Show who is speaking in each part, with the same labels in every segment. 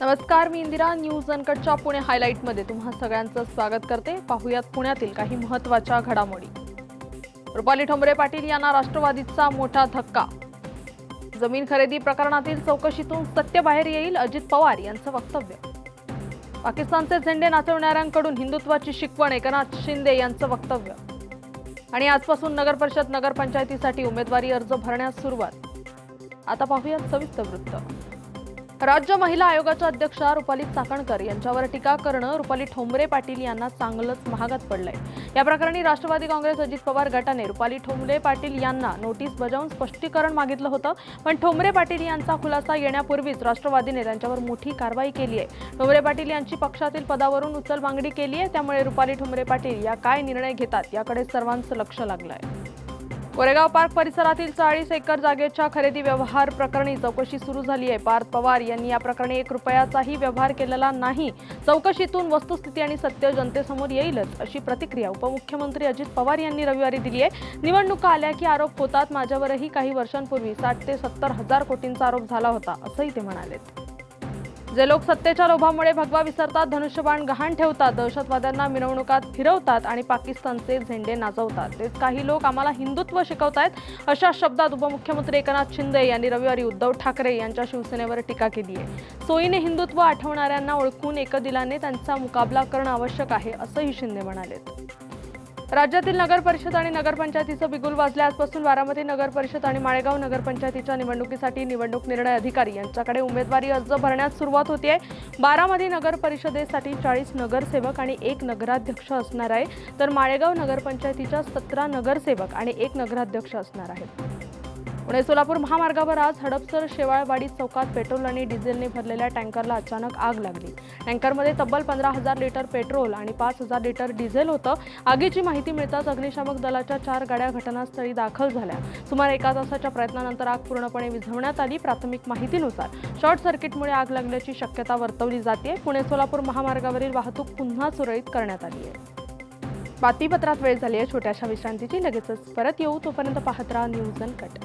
Speaker 1: नमस्कार मी इंदिरा न्यूज अनकटच्या पुणे हायलाईटमध्ये तुम्हा सगळ्यांचं स्वागत करते. पाहुयात पुण्यातील काही महत्त्वाच्या घडामोडी. रुपाली ठोंबरे पाटील यांना राष्ट्रवादीचा मोठा धक्का. जमीन खरेदी प्रकरणातील चौकशीतून सत्य बाहेर येईल अजित पवार यांचं वक्तव्य. पाकिस्तानचे झेंडे नाचवणाऱ्यांकडून हिंदुत्वाची शिकवण एकनाथ शिंदे यांचं वक्तव्य. आणि आजपासून नगर परिषद नगरपंचायतीसाठी उमेदवारी अर्ज भरण्यास सुरुवात. आता पाहूयात सविस्तर वृत्त. राज्य महिला आयोगाच्या अध्यक्षा रुपाली चाकणकर यांच्यावर टीका करणं रुपाली ठोंबरे पाटील यांना चांगलंच महागात पडलंय. या प्रकरणी राष्ट्रवादी काँग्रेस अजित पवार गटाने रुपाली ठोंबरे पाटील यांना नोटीस बजावून स्पष्टीकरण मागितलं होतं पण ठोंबरे पाटील यांचा खुलासा येण्यापूर्वीच राष्ट्रवादीने त्यांच्यावर मोठी कारवाई केली आहे. ठोंबरे पाटील यांची पक्षातील पदावरून उचल मागणी केली आहे त्यामुळे रुपाली ठोंबरे पाटील या काय निर्णय घेतात याकडे सर्वांचं लक्ष लागलं आहे कोरेगाव पार्क परिसरातील चाळीस एकर जागेच्या खरेदी व्यवहार प्रकरणी चौकशी सुरू झाली आहे. पार्थ पवार यांनी या प्रकरणी एक रुपयाचाही व्यवहार केलेला नाही. चौकशीतून वस्तुस्थिती आणि सत्य जनतेसमोर येईलच अशी प्रतिक्रिया उपमुख्यमंत्री अजित पवार यांनी रविवारी दिली आहे. निवडणुका आल्या की आरोप होतात माझ्यावरही काही वर्षांपूर्वी साठ ते सत्तर हजार कोटींचा आरोप झाला होता असंही ते म्हणाले जे लोक सत्तेच्या लोभामुळे भगवा विसरतात धनुष्यबाण गहाण ठेवतात दहशतवाद्यांना मिरवणुकात फिरवतात आणि पाकिस्तानचे झेंडे नाचवतात. तेच काही लोक आम्हाला हिंदुत्व शिकवतायत अशा शब्दात उपमुख्यमंत्री एकनाथ शिंदे यांनी रविवारी उद्धव ठाकरे यांच्या शिवसेनेवर टीका केली आहे. सोयीने हिंदुत्व आठवणाऱ्यांना ओळखून एकदिलाने त्यांचा मुकाबला करणं आवश्यक आहे असंही शिंदे म्हणाले राज्यातील नगर परिषद आणि नगरपंचायतीचं बिगुल वाजले आजपासून बारामती नगर परिषद आणि माळेगाव नगरपंचायतीच्या निवडणुकीसाठी निवडणूक निर्णय अधिकारी यांच्याकडे उमेदवारी अर्ज भरण्यास सुरुवात होते. आहे बारामती नगर परिषदेसाठी चाळीस नगरसेवक आणि एक नगराध्यक्ष असणार आहे. तर माळेगाव नगरपंचायतीच्या सतरा नगरसेवक आणि एक नगराध्यक्ष असणार आहेत. पुणे सोलापूर महामार्गावर आज हडपसर शेवाळवाडी चौकात पेट्रोल आणि डिझेलने भरलेल्या टँकरला अचानक आग लागली. टँकरमध्ये तब्बल पंधरा हजार लिटर पेट्रोल आणि पाच हजार लिटर डिझेल होतं. आगीची माहिती मिळताच अग्निशामक दलाच्या चार गाड्या घटनास्थळी दाखल झाल्या. सुमारे एका तासाच्या प्रयत्नानंतर आग पूर्णपणे विझवण्यात आली. प्राथमिक माहितीनुसार शॉर्ट सर्किटमुळे आग लागल्याची शक्यता वर्तवली जाते. पुणे सोलापूर महामार्गावरील वाहतूक पुन्हा सुरळीत करण्यात आली आहे. बातमीपत्रात वेळ झाली आहे. छोट्याशा विश्रांतीची. लगेचच परत येऊ. तोपर्यंत पाहत राहा न्यूज अन कट.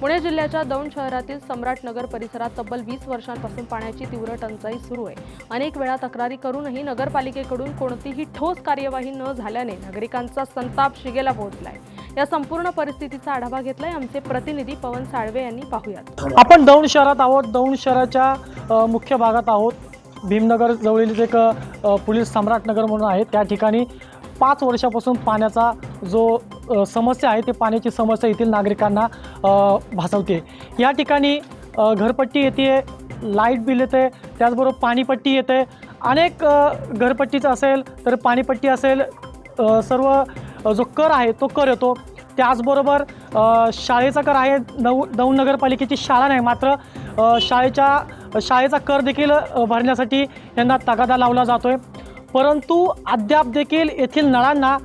Speaker 1: पुणे जिल्ह्याच्या दौंड शहरातील सम्राट नगर परिसरात तब्बल वीस वर्षांपासून पाण्याची तीव्र टंचाई सुरू आहे. अनेक वेळा तक्रारी करूनही नगरपालिकेकडून कोणतीही ठोस कार्यवाही न झाल्याने नागरिकांचा संताप शिगेला पोहोचलाय. या संपूर्ण परिस्थितीचा आढावा घेतलाय आमचे प्रतिनिधी पवन साळवे यांनी. पाहूयात.
Speaker 2: आपण दौंड शहरात आहोत. दौंड शहराच्या मुख्य भागात आहोत. भीमनगर जवळील एक अ, पोलीस सम्राटनगर म्हणून आहे त्या ठिकाणी पाच वर्षापासून पाण्याचा जो समस्या आहे ते पाण्याची समस्या येथील नागरिकांना भासवते. या ठिकाणी घरपट्टी येते लाइट बिल येते त्याचबरोबर पाणीपट्टी येते. अनेक घरपट्टीचं असेल तर पाणीपट्टी असेल सर्व जो कर आहे तो कर येतो. त्याचबरोबर शाळेचा कर आहे नऊ दौंड नगरपालिकेची शाळा नाही मात्र शाळेच्या शाळेचा कर देखील भरण्यासाठी यांना तगादा लावला जातो आहे परंतु अद्याप देखील येथील नळांना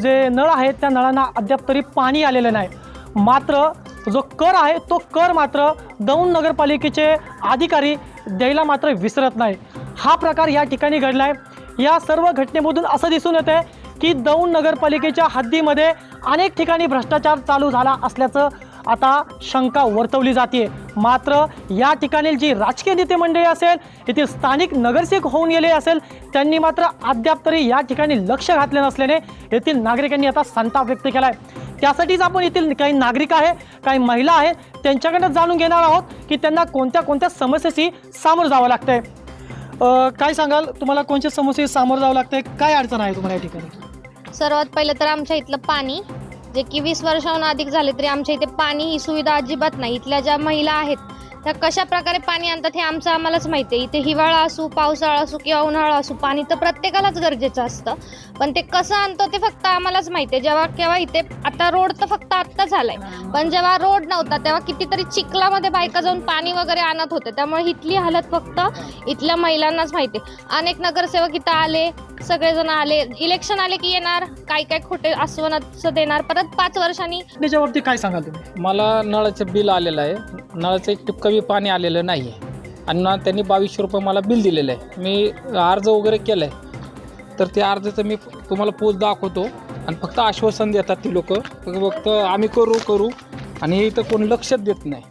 Speaker 2: जे नळ आहेत त्या नळांना अद्याप तरी पाणी आलेलं नाही. मात्र जो कर आहे तो कर मात्र दौंड नगरपालिकेचे अधिकारी द्यायला मात्र विसरत नाही. हा प्रकार या ठिकाणी घडला आहे या सर्व घटनेमधून असं दिसून येतं की दौंड नगरपालिकेच्या हद्दीमध्ये अनेक ठिकाणी भ्रष्टाचार चालू झाला असल्याचं आता शंका वर्तवली जाते मात्र या ठिकाणी जी राजकीय नेते मंडळी असेल येथील स्थानिक नगरसेवक होऊन गेले असेल त्यांनी मात्र अद्याप तरी या ठिकाणी लक्ष घातले नसल्याने येथील नागरिकांनी आता संताप व्यक्त केला आहे त्यासाठीच आपण येथील काही नागरिक आहे काही महिला आहे त्यांच्याकडनं जाणून घेणार आहोत की त्यांना कोणत्या कोणत्या समस्येशी सामोरं जावं लागतंय. काय सांगाल? तुम्हाला कोणत्या समस्येशी सामोरं जावं लागतंय? काय अडचण आहे तुम्हाला या ठिकाणी?
Speaker 3: सर्वात पहिलं तर आमच्या इथलं पाणी जे की वीस वर्षाहून अधिक झाले तरी आमच्या इथे पाणी ही सुविधा अजिबात नाही. इथल्या ज्या महिला आहेत त्या कशा प्रकारे पाणी आणतात हे आमचं आम्हालाच माहिती आहे. इथे हिवाळा असू पावसाळा असू किंवा उन्हाळा असू पाणी तर प्रत्येकालाच गरजेचं असतं. पण ते कसं आणतो ते फक्त आम्हालाच माहिती आहे. जेव्हा केव्हा इथे आता रोड तर फक्त आत्ता झालाय पण जेव्हा रोड नव्हता तेव्हा कितीतरी चिखलामध्ये बायका जाऊन पाणी वगैरे आणत होते. त्यामुळे इथली हालत फक्त इथल्या महिलांनाच माहिती आहे. अनेक नगरसेवक इथं आले सगळेजण आले. इलेक्शन आले की येणार काय काय खोटे आश्वासन देणार. परत पाच वर्षांनी
Speaker 2: त्याच्या बाबतीत काय सांगाल तुम्ही?
Speaker 4: मला नळाचं बिल आलेलं आहे. नळाचं एक टिपका बी पाणी आलेलं नाही आहे आणि ना त्यांनी बावीसशे रुपये मला बिल दिलेलं आहे. मी अर्ज वगैरे केलं आहे तर ते अर्जाचं मी तुम्हाला पोच दाखवतो. आणि फक्त आश्वासन देतात ती लोक. फक्त आम्ही करू करू. आणि इथं कोण लक्षच देत नाही.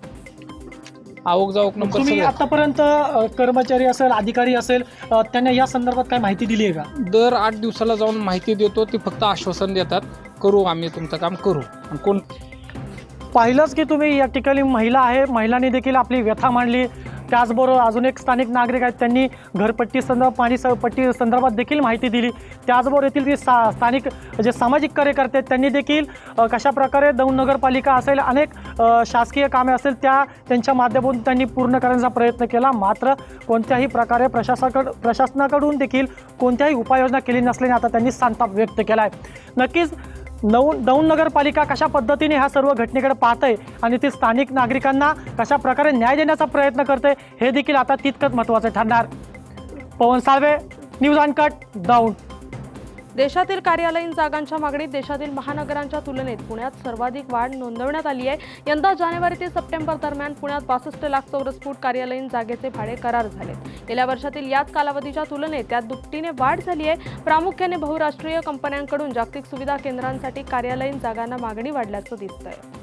Speaker 4: आवक जावक नंबर
Speaker 2: तुम्ही
Speaker 4: सगळं.
Speaker 2: आतापर्यंत अ, कर्मचारी असेल अधिकारी असेल अ, त्यांना या संदर्भात काय माहिती दिली आहे का?
Speaker 4: दर आठ दिवसाला जाऊन माहिती देतो. ती फक्त आश्वासन देतात. करू आम्ही तुमचं काम करू. आणि कोण
Speaker 2: पाहिलंच की तुम्ही या ठिकाणी महिला आहे महिलांनी देखील आपली व्यथा मांडली. त्याचबरोबर अजून एक स्थानिक नागरिक आहेत त्यांनी घरपट्टी संदर्भ पाणी स पट्टी संदर्भात देखील माहिती दिली. त्याचबरोबर येथील जे सा स्थानिक जे सामाजिक कार्यकर्ते आहेत त्यांनी देखील कशाप्रकारे दौंड नगरपालिका असेल अनेक शासकीय कामे असेल त्या त्यांच्या माध्यमातून त्यांनी पूर्ण करण्याचा प्रयत्न केला. मात्र कोणत्याही प्रकारे प्रशासनाकड प्रशासनाकडून देखील कोणत्याही उपाययोजना केली नसल्याने आता त्यांनी संताप व्यक्त केला आहे नक्कीच नऊ दौंड नगरपालिका कशा पद्धतीने ह्या सर्व घटनेकडे पाहत आहे आणि ते स्थानिक नागरिकांना कशा प्रकारे न्याय देण्याचा प्रयत्न करते हे देखील आता तितकंच महत्त्वाचं ठरणार. Pawan Salve news uncut Daund.
Speaker 1: देशातील कार्यालयीन जागांच्या मागणीत देशातील महानगरांच्या तुलनेत पुण्यात सर्वाधिक वाढ नोंदवण्यात आली आहे. यंदा जानेवारी ते सप्टेंबर दरम्यान पुण्यात बासष्ट लाख चौरस फूट कार्यालयीन जागेचे भाडे करार झालेत गेल्या वर्षातील याच कालावधीच्या तुलनेत त्यात दुपटीने वाढ झाली आहे. प्रामुख्याने बहुराष्ट्रीय कंपन्यांकडून जागतिक सुविधा केंद्रांसाठी कार्यालयीन जागांना मागणी वाढल्याचं दिसतंय.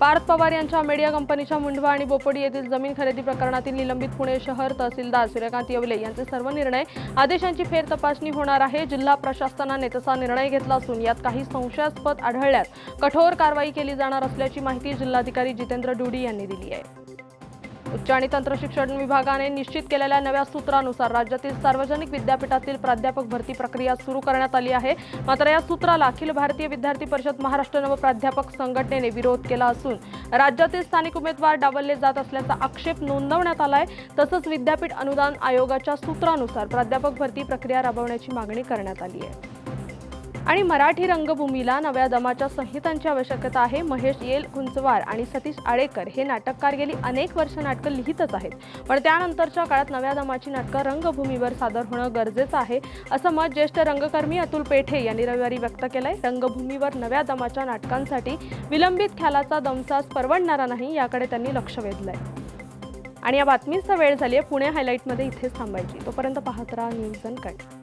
Speaker 1: पार्थ पवार यांच्या मीडिया कंपनीच्या मुंढवा आणि बोपोडी येथील जमीन खरेदी प्रकरणातील निलंबित पुणे शहर तहसीलदार सूर्यकांत येवले यांचे सर्व निर्णय आदेशांची फेर तपासणी होणार आहे. जिल्हा प्रशासनाने तसा निर्णय घेतला असून यात काही संशयास्पद आढळल्यास कठोर कारवाई केली जाणार असल्याची माहिती जिल्हाधिकारी जितेंद्र डुडी यांनी दिली आहे. उच्च आणि तंत्रशिक्षण विभागाने निश्चित केलेल्या नव्या सूत्रानुसार राज्यातील सार्वजनिक विद्यापीठातील प्राध्यापक भरती प्रक्रिया सुरू करण्यात आली आहे. मात्र या सूत्राला अखिल भारतीय विद्यार्थी परिषद महाराष्ट्र नवप्राध्यापक संघटनेने विरोध केला असून राज्यातील स्थानिक उमेदवार डावलले जात असल्याचा आक्षेप नोंदवण्यात आलाय. तसंच विद्यापीठ अनुदान आयोगाच्या सूत्रानुसार प्राध्यापक भरती प्रक्रिया राबवण्याची मागणी करण्यात आली आहे. आणि मराठी रंगभूमीला नव्या दमाच्या संहितांची आवश्यकता आहे. महेश येल कुंचवार आणि सतीश आळेकर हे नाटककार गेली अनेक वर्ष नाटकं लिहितच आहेत. पण त्यानंतरच्या काळात नव्या दमाची नाटकं रंगभूमीवर सादर होणं गरजेचं आहे असं मत ज्येष्ठ रंगकर्मी अतुल पेठे यांनी रविवारी व्यक्त केलंय. रंगभूमीवर नव्या दमाच्या नाटकांसाठी विलंबित ख्यालाचा दमसास परवडणारा नाही याकडे त्यांनी लक्ष वेधलंय. आणि या बातमीचा वेळ झाली आहे पुणे हायलाईटमध्ये इथेच थांबायची. तोपर्यंत पाहत राहा न्यूज अन कट.